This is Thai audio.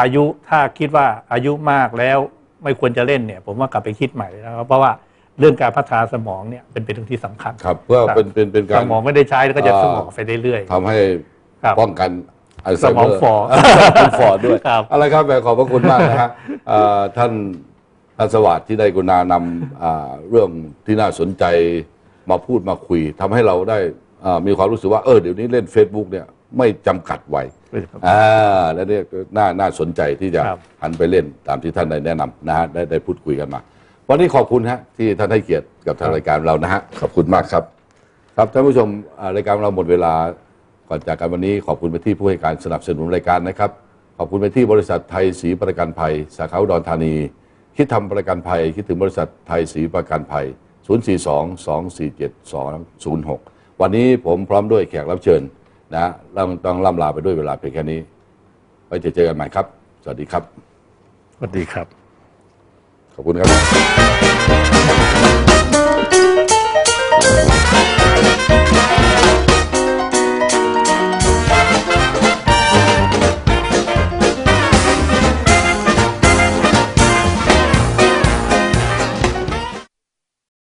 อายุถ้าคิดว่าอายุมากแล้วไม่ควรจะเล่นเนี่ย ผมว่ากลับไปคิดใหม่นะครับเพราะว่าเรื่องการพัฒนาสมองเนี่ยเป็นเป็นเรื่องที่สำคัญครับเพื่อเป็นเป็นเป็นสการมองไม่ได้ใช้แล้วก็จะอ่าสมองไปเรื่อยทำให้ครับป้องกันอัลไซสเมมอองร์ฝ่อเป็นฟอร์ดด้วยครับอะไรครับแม่ขอบพระคุณมากนะฮะเอ่อท่านท่านสวัสดิ์ที่ได้กรุณานำอ่าเรื่องที่น่าสนใจมาพูดมาคุยทำให้เราได้อ่ามีความรู้สึกว่าเออเดี๋ยวนี้เล่น Facebook เนี่ย ไม่จำกัดวัยอ่าแล้วเนี่ยก็น่าน่าสนใจที่จะครับ หันไปเล่นตามที่ท่านได้แนะนำนะฮะได้ได้พูดคุยกันมา วันนี้ขอบคุณฮะที่ท่านให้เกียรติกับทางรายการเรานะฮะขอบคุณมากครับ ครับท่านผู้ชมอ่ารายการเราหมดเวลาก่อนจากกันวันนี้ ขอบคุณไปที่ผู้ให้การสนับสนุนรายการนะครับ ขอบคุณไปที่บริษัทไทยศรีประกันภัย สาขาอุดรธานี คิดทำประกันภัย คิดถึงบริษัทไทยศรีประกันภัย 042-247-206 วันนี้ผมพร้อมด้วยแขกรับเชิญ นะเราต้องล่ำลาไปด้วยเวลาเพียงแค่นี้ ไว้จะเจอกันใหม่ครับ สวัสดีครับ สวัสดีครับ ขอบคุณครับ